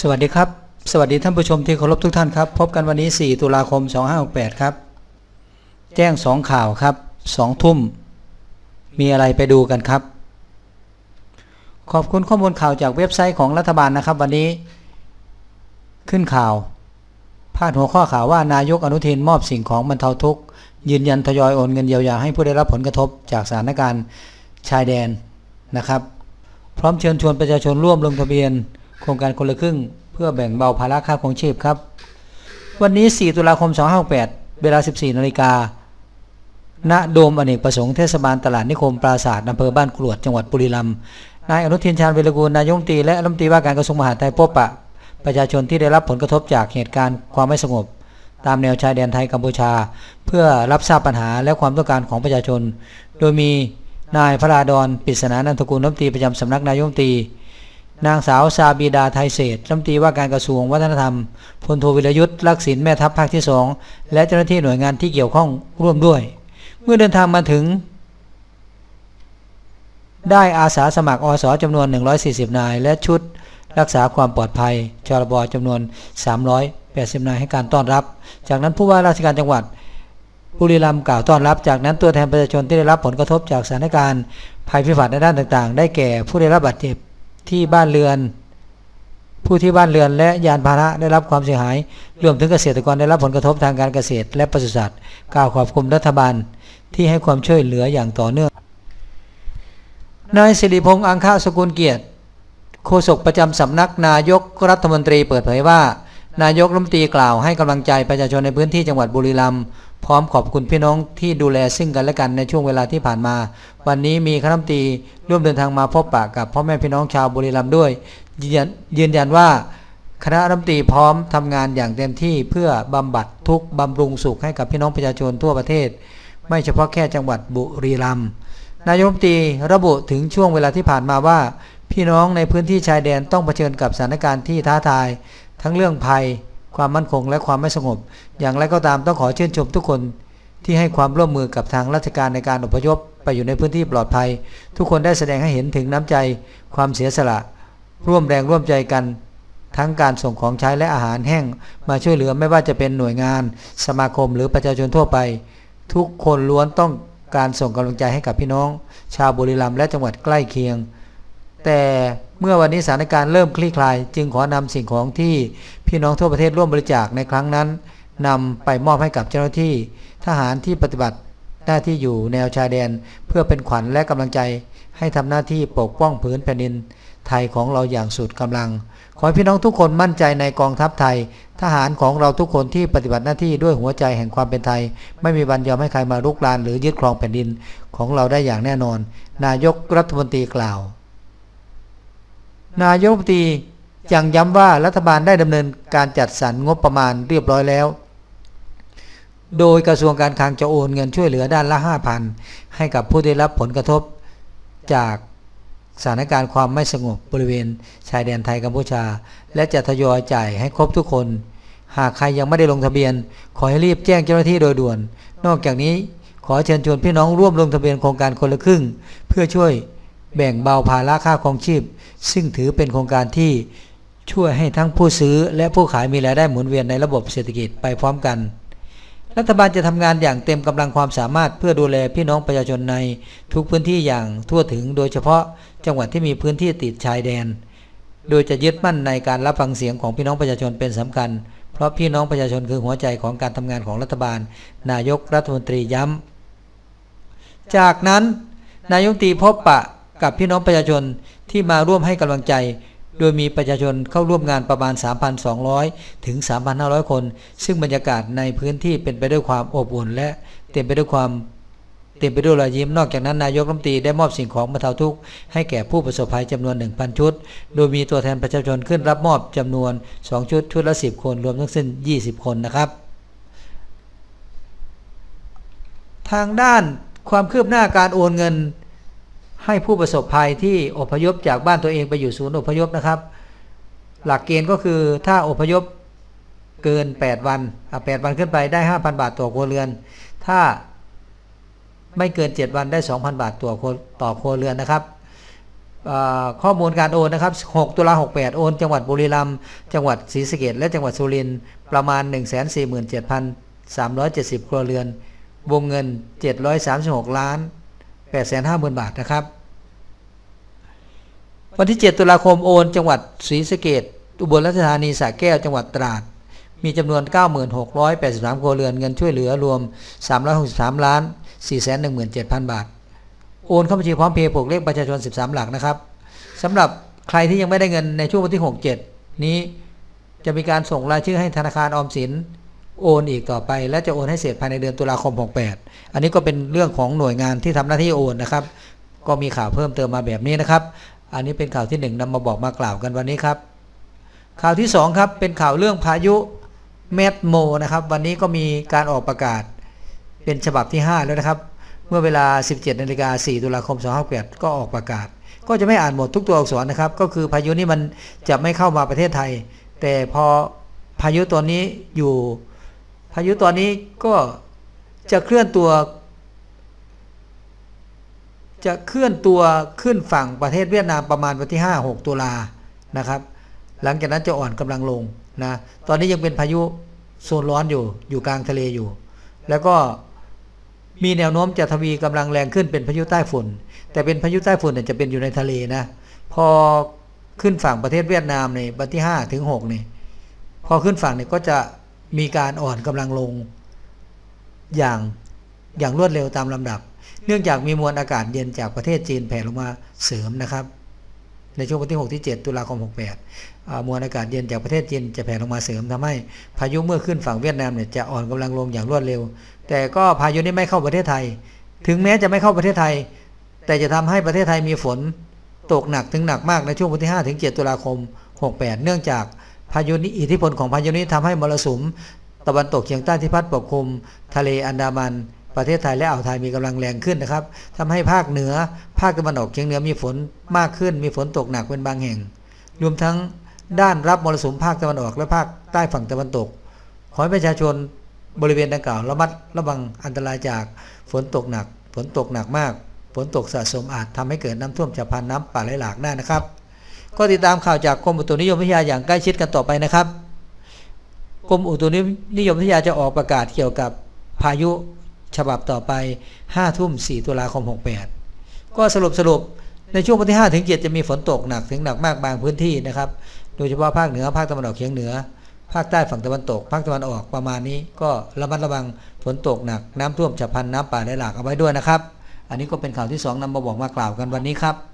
สวัสดีครับ สวัสดีท่านผู้ชมที่เคารพทุกท่านครับ พบกันวันนี้ 4 ตุลาคม 2568 ครับ แจ้ง 2 ข่าวครับ2ทุ่ม มีอะไรไปดูกันครับ ขอบคุณข้อมูลข่าวจากเว็บไซต์ของรัฐบาลนะครับ วันนี้ ขึ้นข่าว พาดหัวข้อข่าวว่านายกอนุทินมอบสิ่งของบรรเทาทุกข์ ยืนยันทยอยโอนเงินเยียวยาให้ผู้ได้รับผลกระทบจากสถานการณ์ชายแดนนะครับ พร้อมเชิญชวนประชาชนร่วมลงทะเบียน โครงการคนละครึ่ง เพื่อแบ่งเบาภาระค่าครองชีพครับ วันนี้ 4 ตุลาคม 2568 เวลา 14 นาฬิกาณโดมอเนกประสงค์เทศบาลตลาดนิคมปราศาสตร์อำเภอบ้านกรวดจังหวัดบุรีรัมย์นายอนุทินชาญวิรกูลนายมตีและรัฐมนตรีว่าการกระทรวงมหาดไทยพบปะ ประชาชนที่ได้รับผลกระทบจากเหตุการณ์ความไม่สงบ ตามแนวชายแดนไทยกัมพูชา เพื่อรับทราบปัญหาและความต้องการของประชาชน โดยมีนายพระราดอนปิศนานันทกุลรัฐมนตรีประจำสำนักนายมตี นางสาวซาบีดาไทยเศษรัฐมนตรีว่าการกระทรวงวัฒนธรรมพลโทวิรยุทธ์ลักษิณแม่ทัพภาคที่2และเจ้าหน้าที่หน่วยงานที่เกี่ยวข้องร่วมด้วย เมื่อเดินทางมาถึง ได้อาสาสมัครอสจำนวน 140 นาย และชุดรักษาความปลอดภัยจรบจำนวน 380 นายให้การต้อนรับ จากนั้นผู้ว่าราชการจังหวัดบุรีรัมย์กล่าวต้อนรับจากนั้นตัวแทนประชาชนที่ได้รับผลกระทบจากสถานการณ์ภัยพิบัติในด้านต่างๆ ได้แก่ผู้ได้รับบาดเจ็บ ที่บ้านเรือน ผู้ที่บ้านเรือน และยานพาหนะได้รับความเสียหาย รวมถึงเกษตรกรได้รับผลกระทบทางการเกษตร และปศุสัตว์กล่าวขอบคุณรัฐบาลที่ให้ความช่วยเหลืออย่างต่อเนื่องนายสิริพงษ์อังคาสกุลเกียรติโฆษกประจำสำนักนายกรัฐมนตรีเปิดเผยว่า นายกรัฐมนตรีกล่าวให้กำลังใจประชาชนในพื้นที่จังหวัดบุรีรัมย์พร้อมขอบคุณพี่น้องที่ดูแลซึ่งกันและกันในช่วงเวลาที่ผ่านมา วันนี้มีคณะรัฐมนตรีร่วมเดินทางมาพบปะกับพ่อแม่พี่น้องชาวบุรีรัมย์ด้วย ยืนยันยืนยันว่า คณะรัฐมนตรีพร้อมทำงานอย่างเต็มที่เพื่อบำบัดทุกข์บำรุงสุขให้กับพี่น้องประชาชนทั่วประเทศ ไม่เฉพาะแค่จังหวัดบุรีรัมย์นายกรัฐมนตรีระบุถึงช่วงเวลาที่ผ่านมาว่า พี่น้องในพื้นที่ชายแดนต้องเผชิญกับสถานการณ์ที่ท้าทาย ทั้งเรื่องภัย ความมั่นคงและความไม่สงบ อย่างไรก็ตามต้องขอเชื่นชมทุกคนที่ให้ความร่วมมือกับทางราชการในการอพยพไปอยู่ในพื้นที่ปลอดภัย ทุกคนได้แสดงให้เห็นถึงน้ำใจ ความเสียสละ ร่วมแรงร่วมใจกัน ทั้งการส่งของใช้และอาหารแห้ง มาช่วยเหลือไม่ว่าจะเป็นหน่วยงาน สมาคมหรือประชาชนทั่วไป ทุกคนล้วนต้องการส่งกำลังใจให้กับพี่น้อง ชาวบุรีรัมย์และจังหวัดใกล้เคียง แต่ เมื่อวันนี้สถานการณ์เริ่มคลี่คลาย จึงขอนำสิ่งของที่พี่น้องทั่วประเทศร่วมบริจาคในครั้งนั้นนำไปมอบให้กับเจ้าหน้าที่ทหารที่ปฏิบัติหน้าที่อยู่แนวชายแดน เพื่อเป็นขวัญและกำลังใจ ให้ทำหน้าที่ปกป้องผืนแผ่นดิน ไทยของเราอย่างสุดกำลัง ขอให้พี่น้องทุกคนมั่นใจในกองทัพไทย ทหารของเราทุกคนที่ปฏิบัติหน้าที่ด้วยหัวใจแห่งความเป็นไทย ไม่มีวันยอมให้ใครมาลุกลานหรือยึดครองแผ่นดินของเราได้อย่างแน่นอน นายกรัฐมนตรีกล่าว นายกรัฐมนตรียังย้ำว่ารัฐบาลได้ดำเนินการจัดสรรงบประมาณเรียบร้อยแล้ว โดยกระทรวงการคลังจะโอนเงินช่วยเหลือด้านละ 5,000 ให้กับผู้ได้รับผลกระทบจากสถานการณ์ความไม่สงบบริเวณชายแดนไทยกัมพูชา และจะทยอยจ่ายให้ครบทุกคน หากใครยังไม่ได้ลงทะเบียน ขอให้รีบแจ้งเจ้าหน้าที่โดยด่วน นอกจากนี้ขอเชิญชวนพี่น้องร่วมลงทะเบียนโครงการคนละครึ่ง เพื่อช่วย แบ่งเบาภาระค่าครองชีพ ซึ่งถือเป็นโครงการที่ช่วยให้ทั้งผู้ซื้อและผู้ขายมีรายได้หมุนเวียนในระบบเศรษฐกิจไปพร้อมกัน รัฐบาลจะทำงานอย่างเต็มกำลังความสามารถเพื่อดูแลพี่น้องประชาชนในทุกพื้นที่อย่างทั่วถึง โดยเฉพาะจังหวัดที่มีพื้นที่ติดชายแดน โดยจะยึดมั่นในการรับฟังเสียงของพี่น้องประชาชนเป็นสำคัญ เพราะพี่น้องประชาชนคือหัวใจของการทำงานของรัฐบาล นายกรัฐมนตรีย้ำจากนั้นนายกรัฐมตีพบปะ กับพี่น้องประชาชนที่มาร่วมให้กำลังใจ โดยมีประชาชนเข้าร่วมงานประมาณ 3,200 ถึง 3,500 คน ซึ่งบรรยากาศในพื้นที่เป็นไปด้วยความอบอุ่น และเต็มไปด้วยความเต็มไปด้วยรอยยิ้ม นอกจากนั้นนายกรัฐมนตรีได้มอบสิ่งของบรรเทาทุกข์ให้แก่ผู้ประสบภัยจำนวน 1,000 ชุด โดยมีตัวแทนประชาชนขึ้นรับมอบจำนวน 2 ชุด ชุดละ 10 คน รวมทั้งสิ้น 20 คนนะครับ ทางด้านความคืบหน้าการโอนเงิน ให้ผู้ประสบภัยที่อพยพจากบ้านตัวเองไปอยู่ศูนย์อพยพนะครับ หลักเกณฑ์ก็คือถ้าอพยพเกิน 8 วัน8วันขึ้นไปได้ 5,000 บาทต่อครัวเรือน ถ้าไม่เกิน 7 วันได้ 2,000 บาทต่อครัวต่อครัวเรือนนะครับข้อมูลการโอนนะครับ 6 ตุลา68 โอน จังหวัดบุรีรัมย์ จังหวัดศรีสะเกษและจังหวัดสุรินทร์ ประมาณ 147,370 ครัวเรือน วงเงิน 736 ล้าน 850,000 บาทนะครับ วันที่ 7 ตุลาคมโอน จังหวัดศรีสะเกษอุบลราชธานีสระแก้วจังหวัดตราด มีจำนวน 9683 ครัวเรือนเงินช่วยเหลือรวม 363ล้าน417,000 บาท โอนเข้าบัญชีพร้อมเพย์ผูกเลขประชาชน 13 หลักนะครับสำหรับใครที่ยังไม่ได้เงินในช่วงวันที่ 67 นี้จะมีการส่งรายชื่อให้ธนาคารออมสิน โอนอีกต่อไป และจะโอนให้เสร็จภายในเดือนตุลาคม 68 อันนี้ก็เป็นเรื่องของหน่วยงานที่ทำหน้าที่โอนนะครับ ก็มีข่าวเพิ่มเติมมาแบบนี้นะครับ อันนี้เป็นข่าวที่หนึ่งนำมาบอกมากล่าวกันวันนี้ครับ ข่าวที่สองครับเป็นข่าวเรื่องพายุเมดโมนะครับ วันนี้ก็มีการออกประกาศเป็นฉบับที่ 5 แล้วนะครับ เมื่อเวลา 17นาฬิกา4ตุลาคม2568ก็ออกประกาศ ก็จะไม่อ่านหมดทุกตัวอักษรนะครับ ก็คือพายุนี้มันจะไม่เข้ามาประเทศไทย แต่พอพายุตัวนี้อยู่ พายุตัวนี้ก็จะเคลื่อนตัว จะเคลื่อนตัวขึ้นฝั่งประเทศเวียดนามประมาณวันที่ 5 6 ตุลานะครับ หลังจากนั้นจะอ่อนกำลังลงนะตอนนี้ยังเป็นพายุโซนร้อนอยู่อยู่กลางทะเลอยู่ แล้วก็มีแนวโน้มจะทวีกำลังแรงขึ้นเป็นพายุใต้ฝุ่น แต่เป็นพายุใต้ฝุ่นเนี่ยจะเป็นอยู่ในทะเลนะพอขึ้นฝั่งประเทศเวียดนามในวันที่5ถึง6นี่พอขึ้นฝั่งเนี่ยก็จะ มีการอ่อนกำลังลงอย่างอย่างรวดเร็วตามลำดับ เนื่องจากมีมวลอากาศเย็นจากประเทศจีนแผ่ลงมาเสริมนะครับ ในช่วงวันที่ 6 ที่ 7 ตุลาคม 68 มวลอากาศเย็นจากประเทศจีนจะแผ่ลงมาเสริมทำให้พายุเมื่อขึ้นฝั่งเวียดนามเนี่ยจะอ่อนกำลังลงอย่างรวดเร็ว แต่ก็พายุนี้ไม่เข้าประเทศไทย ถึงแม้จะไม่เข้าประเทศไทย แต่จะทำให้ประเทศไทยมีฝนตกหนักถึงหนักมากในช่วงวันที่ 5 ถึง 7 ตุลาคม 68 เนื่องจาก พายุนี้อิทธิพลของพายุนี้ทำให้มรสุมตะวันตกเฉียงใต้ที่พัดปกคลุม ทะเลอันดามัน ประเทศไทยและอ่าวไทยมีกำลังแรงขึ้นนะครับทำให้ภาคเหนือ ภาคตะวันออกเฉียงเหนือมีฝนมากขึ้น มีฝนตกหนักเป็นบางแห่ง รวมทั้งด้านรับมรสุมภาคตะวันออกและภาคใต้ฝั่งตะวันตก ขอให้ประชาชนบริเวณดังกล่าวระมัดระวังอันตรายจากฝนตกหนัก ฝนตกหนักมาก ฝนตกสะสมอาจทำให้เกิดน้ำท่วมฉับพลันน้ำป่าไหลหลากได้นะครับ ก็ติดตามข่าวจากกรมอุตุนิยมวิทยาอย่างใกล้ชิดกันต่อไปนะครับกรมอุตุนิยมวิทยาจะออกประกาศเกี่ยวกับพายุฉบับต่อไป5ทุ่ม4ตุลาคม 68 ก็สรุปสรุปในช่วงวันที่5ถึง7จะมีฝนตกหนักถึงหนักมากบางพื้นที่นะครับ โดยเฉพาะภาคเหนือภาคตะวันออกเฉียงเหนือ ภาคใต้ฝั่งตะวันตก ภาคตะวันออกประมาณนี้ ก็ระมัดระวังฝนตกหนัก น้ำท่วมฉับพลันน้ำป่าไหลหลากเอาไว้ด้วยนะครับ อันนี้ก็เป็นข่าวที่2นำมาบอกมากล่าวกันวันนี้ครับ